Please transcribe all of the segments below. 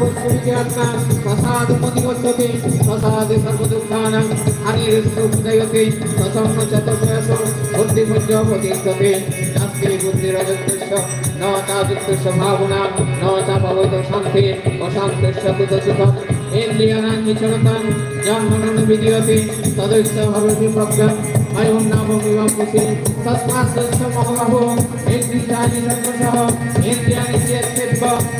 पुष्पविद्यात्मा प्रसादमुति गच्छति प्रसादे सर्वदुःखानां हरिर्सुखदयते तसं चतुर्व्यासो बुद्धिमुद्य प्रतिष्ठते नास्ति बुद्धिरजन्तस्य न तादृशस्य भावना न ता भवतु शान्ति अशान्तस्य कुतसुखम् इन्द्रियाणां निचरतां जन्मनं विद्यते तदैश्च भवति प्रज्ञा अयं नाम विवापुषे तस्मात् तस्य महमहो इन्द्रियाणि सर्वशः इन्द्रियाणि चेत्त्व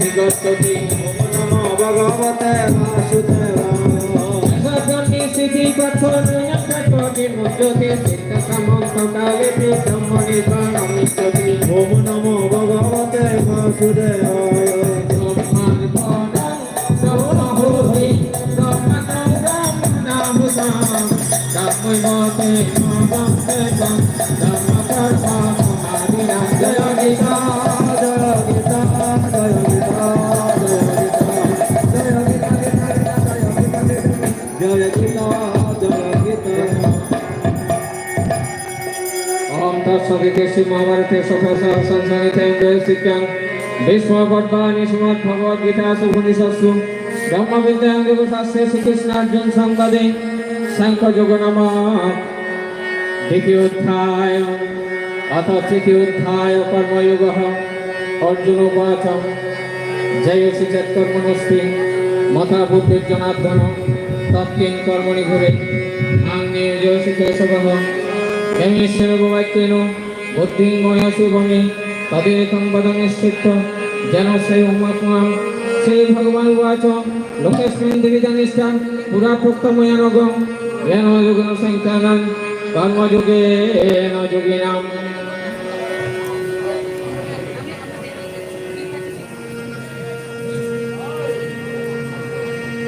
ওম নমো ভগবতে বাসুদেবায় কোটি মুদ্রতে চিত্ত সমন্ত কালে ব্রহ্মণি প্রাণমিত্যতি ওম নমো ভগবতে বাসুদেবায় ব্রহ্মণ ভণং সবিকেশী মহাভারতে সফসা সংসারিতে শিক্ষাং ভীষ্ম ভট্টানি শ্রীমদ ভগবদ গীতা সুভূনিষৎসু ব্রহ্মবিদ্যাং যোগশাস্ত্রে শ্রীকৃষ্ণার্জুন সংবাদে সাংখ্যযোগনামা দ্বিতীয়োধ্যায় অথ তৃতীয়োধ্যায় কর্মযোগ অর্জুন উচ বুদ্ধির জনার্দন তৎকিং কর্মণি ঘুরে আঙ্গে জয়সি কেশবঃ হেমেশ্বর বাক্যেন বুদ্ধিং ময়াসি ভূমি তদেকং বদমিশ্চিত্ত যেন সেই উমাত্মাম শ্রী ভগবান উবাচ লোকেস্মিন দিবিজানিষ্ঠান পুরা প্রোক্তময়া নগম জ্ঞান যোগন সংখ্যানাং কর্মযোগেন যোগিনাম।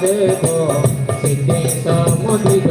দেব সিদ্ধি হরে